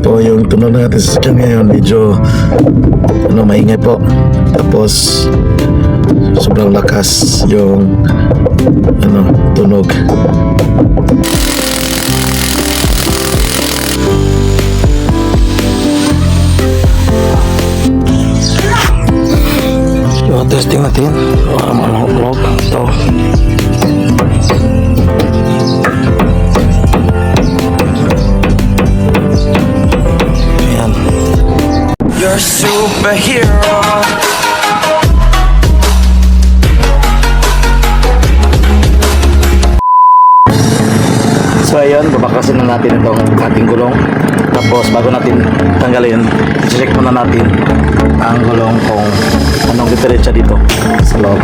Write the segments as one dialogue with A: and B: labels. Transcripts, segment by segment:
A: Po yung tunog natin sa sasakyan ngayon. Medyo ano, maingay po. Tapos sobrang lakas yung ano, tunog.
B: Superhero.
A: So ayun, babakasin na natin itong ating gulong. Tapos bago natin tanggalin, check muna natin ang gulong kung anong diferensya dito sa loob.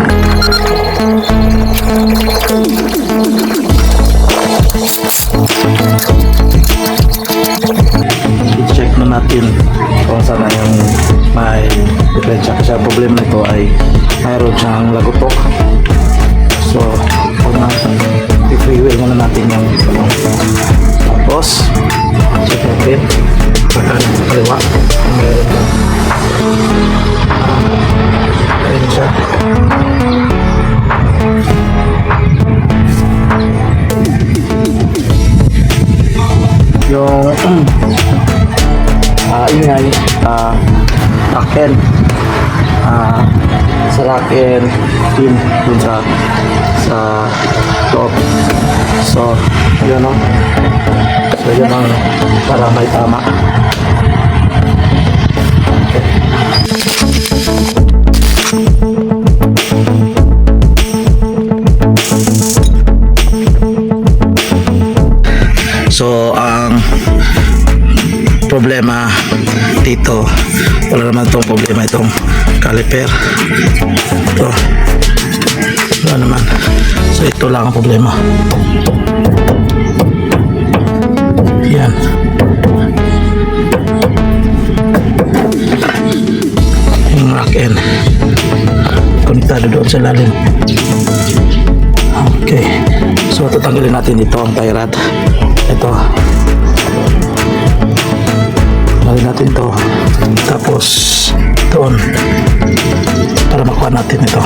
A: Na natin kung saan na yung may diferensya. Kasi ang problema nito ay mayroon siyang lagutok. So, huwag natin i-freewheel muna natin yung. Tapos, check natin. Kanan, kaliwa. Meron ah ingay ah akin. Ah sa akin din dun sa sa loob so yun o so yun ang para may tama. So problema dito wala naman itong problema itong caliper. Ito. Wala naman. So ito lang ang problema. Yan. Yung rack end. Konektado doon sa lalim. Okay. So tatanggalin natin dito ang tie rod. Ito Lagyan natin to tapos doon. Para makuha natin ito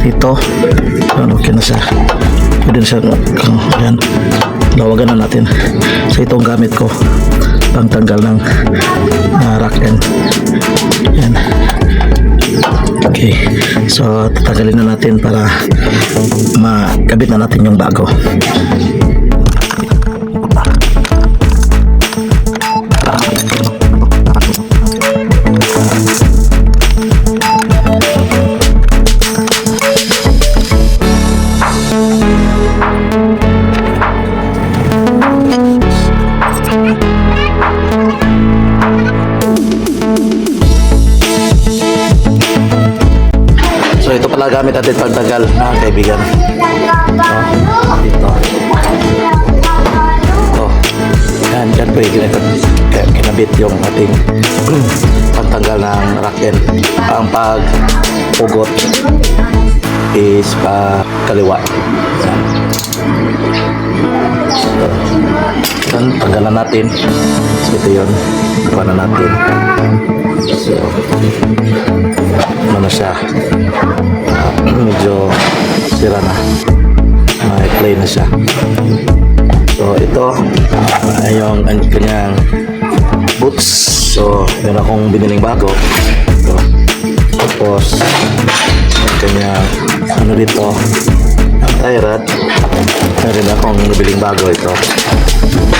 A: dito. Yan, okay na siya. Pwede na siya. oh, Yan. Lawagan na natin. So ito ang gamit ko. Pangtanggal ng uh, rack end. Yan. Okay. So tatanggalin na natin para makabit na natin yung bago. Gamit natin pagtagal mga kaibigan. So, dito. Ito. Yan, dyan pwede na kinabit yung ating pagtanggal ng rack end. Ang pagpugot is pa kaliwa. Yan, tanggalan natin. So ito yun. Gawa na natin. So, ano na siya medyo sira na. May play na siya. So ito ay yung ang kanyang boots. So meron akong biniling bago. Ito tapos ang kanyang ano dito tie rod meron akong nabiling bago ito.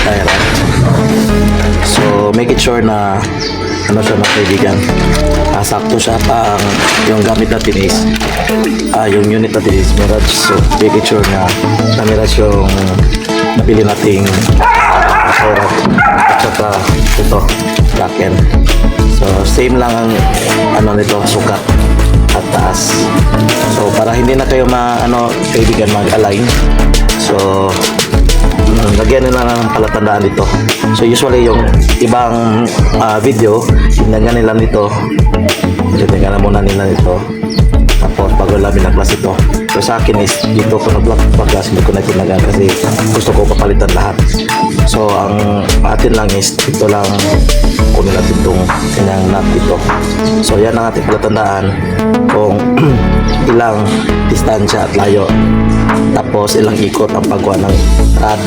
A: Tie rod so make it sure na ano siya mga kaibigan? Ah, sakto siya pang yung gamit natin is ah, yung unit natin is Mirage. So make sure na na Mirage yung nabili nating Sairat at saka ito back so same lang ang ano nito sukat at taas. So para hindi na kayo ma ano kaibigan mag-align. So Lagyan nila ng palatandaan dito. So usually yung ibang ah, video, tingnan nila nito. Tingnan na muna nila nito. Tapos bago nila binaklas ito. So sa akin is dito ko nag-baklas, hindi ko na tinagan kasi gusto ko papalitan lahat. So ang atin lang is ito lang kunin natin itong kanyang nut dito. So yan ang ating palatandaan kung ilang distansya at layo tapos ilang ikot ang pagkuha ng rod.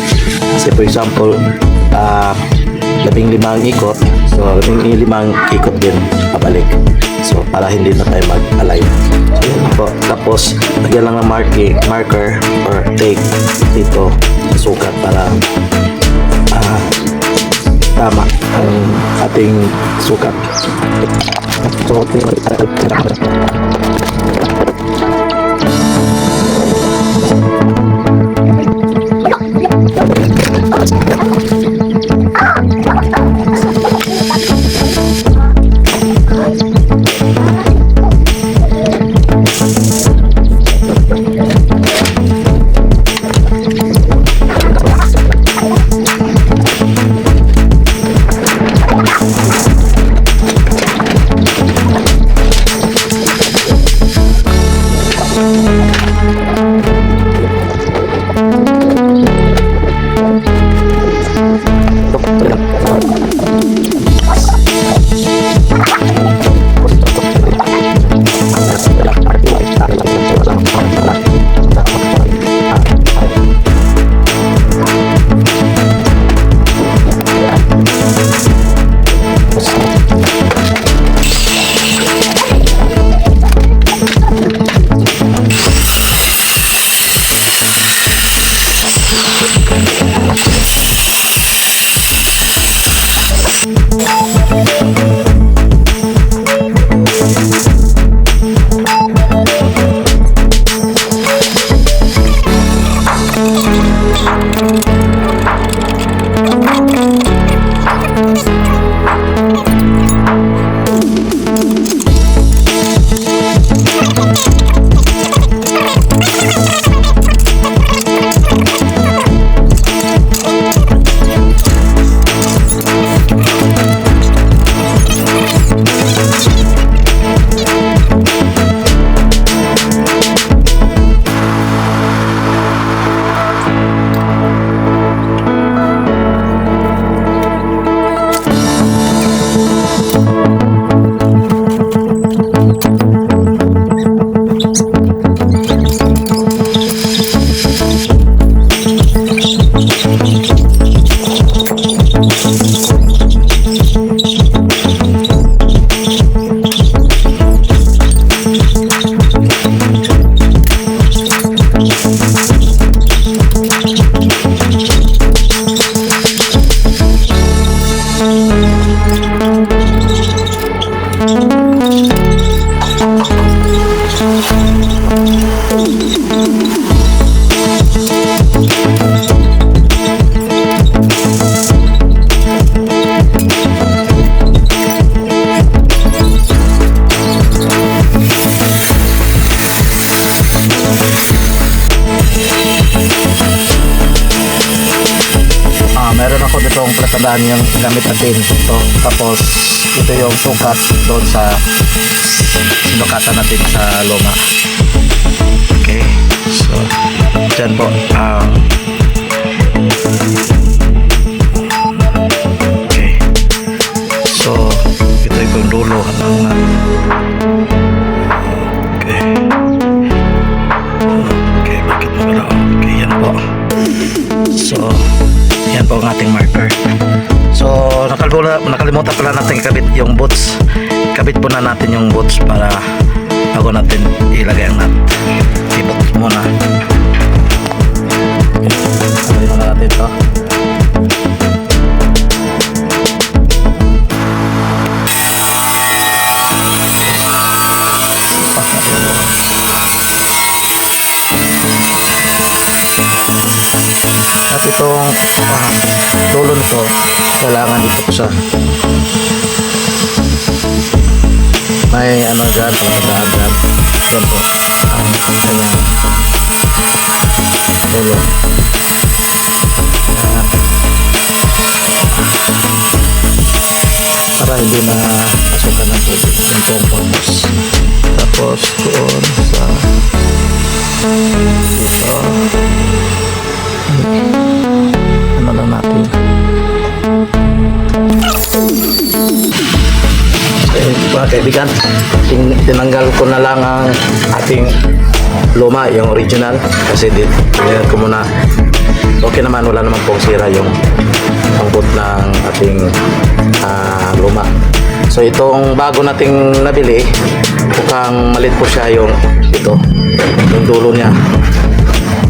A: Kasi for example, ah labing limang ikot, so labing limang ikot din pabalik. So para hindi na tayo mag-align. So. Tapos lagyan lang ng marking, marker or tape dito sukat para ah tama ang ating sukat. So, itong platandaan yung gamit natin. Ito. Tapos, ito yung sukat doon sa sinukatan natin sa luma. Okay. So, dyan po. Um, okay. So, ito yung dulo ng po ang ating marker. So, nakalimutan, nakalimutan pala natin ikabit yung boots. Kabit po na natin yung boots para bago natin ilagay ang nut. Ibot muna. Okay, na natin to. Itong ah, dulo nito, kailangan siya. May ano palatandaan dyan. Yan po. Ang kanyang dulo. Ayan. Para hindi na pasukan ng tubig. Ang purpose. Tapos doon sa dito ano lang natin? Eh, mga kaibigan tin- tinanggal ko na lang ang ating luma yung original. Kasi din tinanggal ko muna. Okay naman wala naman pong sira yung pangkot ng ating ah, luma. So itong bago nating nabili mukhang malit po siya yung ito yung dulo niya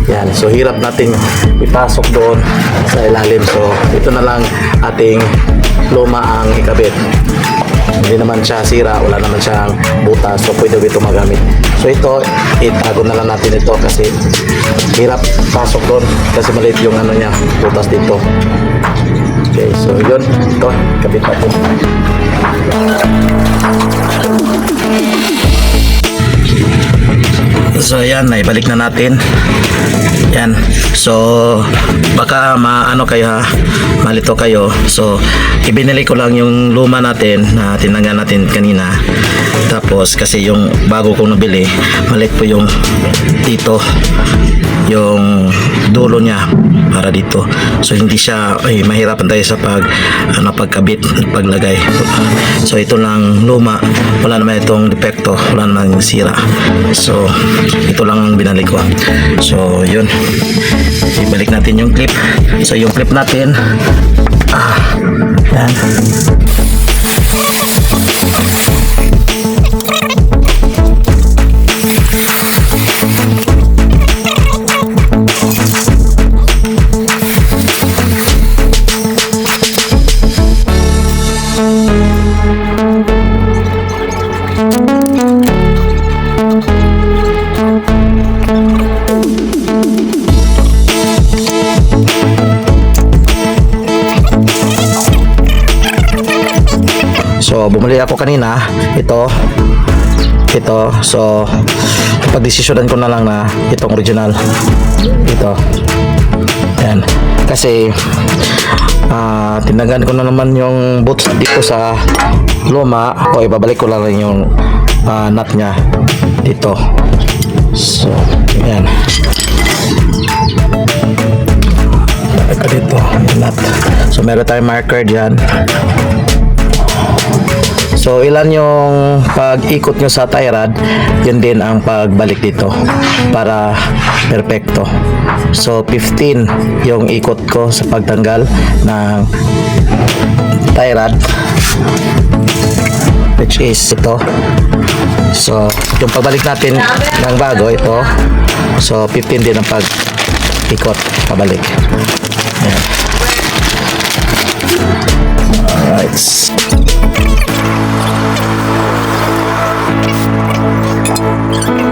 A: yan, so hirap nating ipasok doon sa ilalim. So ito na lang ating luma ang ikabit. Hindi naman siya sira, wala naman siyang butas, so pwede ito magamit. So ito, itago na lang natin ito kasi hirap pasok doon kasi maliit yung ano niya, butas dito. Okay, so yun, ito, kabit natin. So yan, naibalik na natin. Yan. So baka maano kayo ha, malito kayo. So ibinili ko lang yung luma natin na tinanggal natin kanina. Tapos kasi yung bago kong nabili, malit po yung dito yung dulo niya para dito. So hindi siya ay mahirapan tayo sa pag ano pagkabit at paglagay. So ito lang luma, wala naman itong depekto, wala naman sira. So ito lang ang binalik ko. So yun. Ibalik natin yung clip. So yung clip natin ah, yan. Bumili ako kanina. Ito. Ito. So, pagdesisyonan ko na lang na itong original. Ito. Yan. Kasi, ah tinanggan ko na naman yung boots dito sa luma. O, ibabalik ko lang yung ah, nut niya dito. So, yan. Ito dito, nut. So, meron tayong marker dyan. So ilan yung pag-ikot nyo sa tie rod, yun din ang pagbalik dito para perfecto. So 15 yung ikot ko sa pagtanggal ng tie rod which is ito. So yung pagbalik natin ng bago ito. So 15 din ang pag-ikot pabalik. Ayan. Alright. Thank you.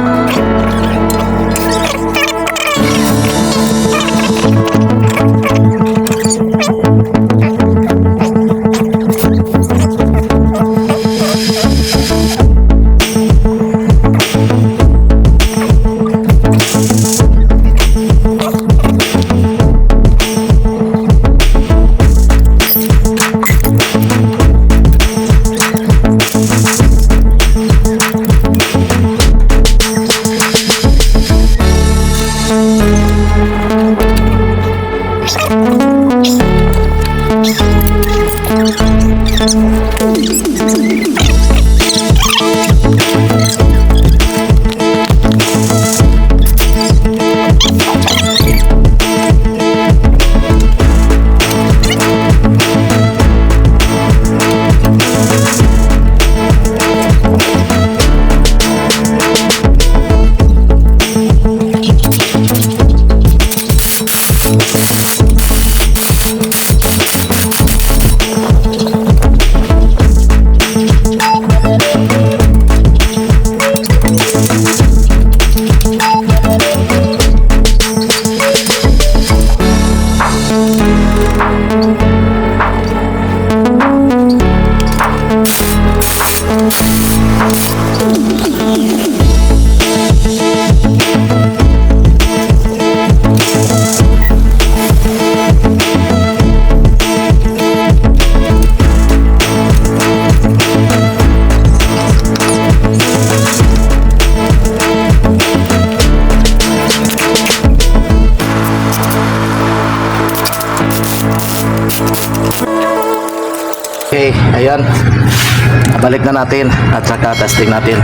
A: Na natin at saka testing natin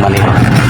A: maneho.